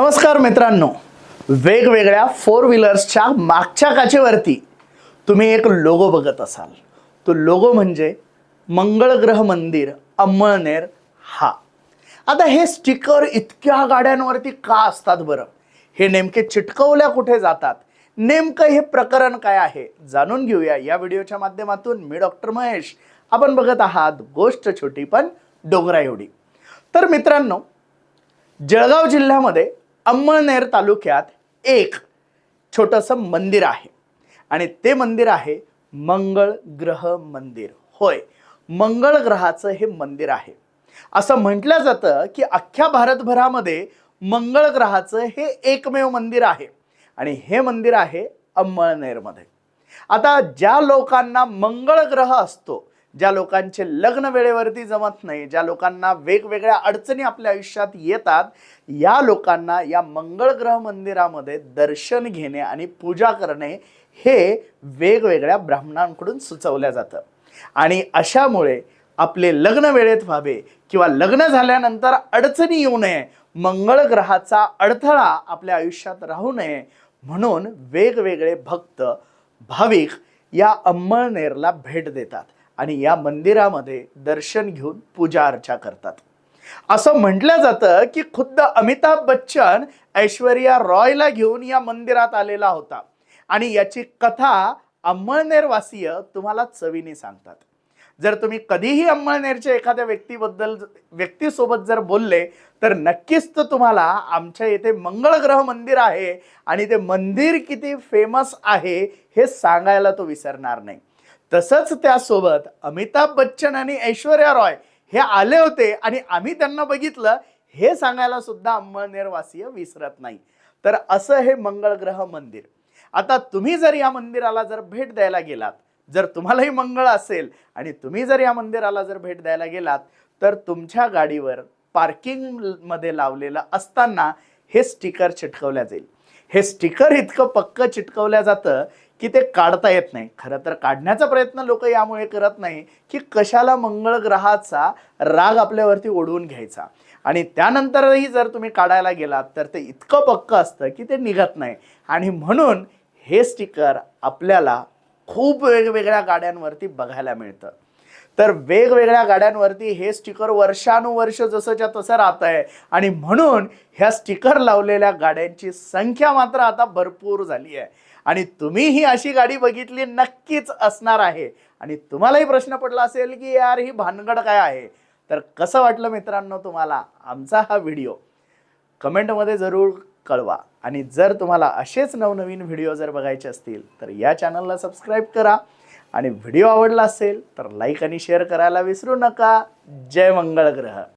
नमस्कार मित्रांनो. वेगवेगळ्या फोर व्हीलर्सच्या मागच्या काचेवरती तुम्ही एक लोगो बघत असाल. तो लोगो म्हणजे मंगळग्रह मंदिर अंमळनेर हा. आता हे स्टिकर इतक्या गाड्यांवरती का असतात बरं? हे नेमके चिटकवल्या कुठे जातात? नेमकं हे प्रकरण काय आहे? जाणून घेऊया या व्हिडिओच्या माध्यमातून मी डॉक्टर महेश. आपण बघत आहात गोष्ट छोटी पण डोंगरा एवढी तर मित्रांनो जळगाव जिल्ह्यामध्ये अंमळनेर तालुक्यात एक छोटंसं मंदिर आहे. आणि ते मंदिर आहे मंगळ ग्रह मंदिर. होय मंगळ ग्रहाचं हे मंदिर आहे. असं म्हटलं जातं की अख्ख्या भारतभरामध्ये मंगळ ग्रहाचं हे एकमेव मंदिर आहे. आणि हे मंदिर आहे अंमळनेरमध्ये. आता ज्या लोकांना मंगळ ग्रह असतो ज्या लोकांचे लग्न वेळेवरती जमत नाही ज्या लोकांना वेगवेगळ्या अडचणी आपल्या आयुष्यात येतात या लोकांना या मंगळ ग्रह मंदिरामध्ये दर्शन घेणे आणि पूजा करणे हे वेगवेगळ्या ब्राह्मणांकडून सुचवल्या जातं. आणि अशामुळे आपले लग्न वेळेत व्हावे किंवा लग्न झाल्यानंतर अडचणी येऊ नये मंगळ ग्रहाचा अडथळा आपल्या आयुष्यात राहू नये म्हणून वेगवेगळे भक्त भाविक या अंमळनेरला भेट देतात. आणि या मंदिरामध्ये दर्शन घेऊन पूजा अर्चा करतात. असं म्हटलं जातं की खुद्द अमिताभ बच्चन ऐश्वर्या रॉयला घेऊन या मंदिरात आलेला होता. आणि याची कथा अंमळनेरवासीय तुम्हाला चवीने सांगतात. जर तुम्ही कधीही अंमळनेरच्या एखाद्या व्यक्तीबद्दल व्यक्तीसोबत जर बोलले तर नक्कीच तर तुम्हाला आमच्या येथे मंगळग्रह मंदिर आहे आणि ते मंदिर किती फेमस आहे हे सांगायला तो विसरणार नाही. तसंच त्यासोबत अमिताभ बच्चन आणि ऐश्वर्या रॉय हे आले होते आणि आम्ही त्यांना बघितलं हे सांगायला सुद्धा अंमळनेरवासीय विसरत नाही. तर असं हे मंगळ ग्रह मंदिर. आता तुम्ही जर या मंदिराला जर भेट द्यायला गेलात जर तुम्हालाही मंगळ असेल आणि तुम्ही जर या मंदिराला जर भेट द्यायला गेलात तर तुमच्या गाडीवर पार्किंगमध्ये लावलेलं असताना हे स्टिकर चिटकवल्या जाईल. हे स्टिकर इतकं पक्क चिटकवल्या जातं की ते काढता येत नाही. खरं तर काढण्याचा प्रयत्न लोक यामुळे करत नाही की कशाला मंगळ ग्रहाचा राग आपल्यावरती ओढवून घ्यायचा. आणि त्यानंतरही जर तुम्ही काढायला गेलात तर ते इतकं पक्क असतं की ते निघत नाही. आणि म्हणून हे स्टिकर आपल्याला खूप वेगवेगळ्या गाड्यांवरती बघायला मिळतं. तर वेगवेगळ्या गाड्यांवरती हे स्टिकर वर्षानुवर्ष जसंच्या तसं राहत आहे. आणि म्हणून ह्या स्टिकर लावलेल्या गाड्यांची संख्या मात्र आता भरपूर झाली आहे. आणि तुम्ही ही अशी गाडी बघितली नक्कीच असणार आहे. आणि तुम्हालाही प्रश्न पडला असेल की यार ही भानगड काय आहे? तर कसं वाटलं मित्रांनो तुम्हाला? आमचा हा व्हिडिओ. कमेंटमध्ये जरूर कळवा. आणि जर तुम्हाला असेच नवनवीन व्हिडिओ जर बघायचे असतील तर या चॅनलला सबस्क्राईब करा. आणि व्हिडिओ आवडला असेल तर लाईक आणि शेअर करायला विसरू नका. जय मंगळ ग्रह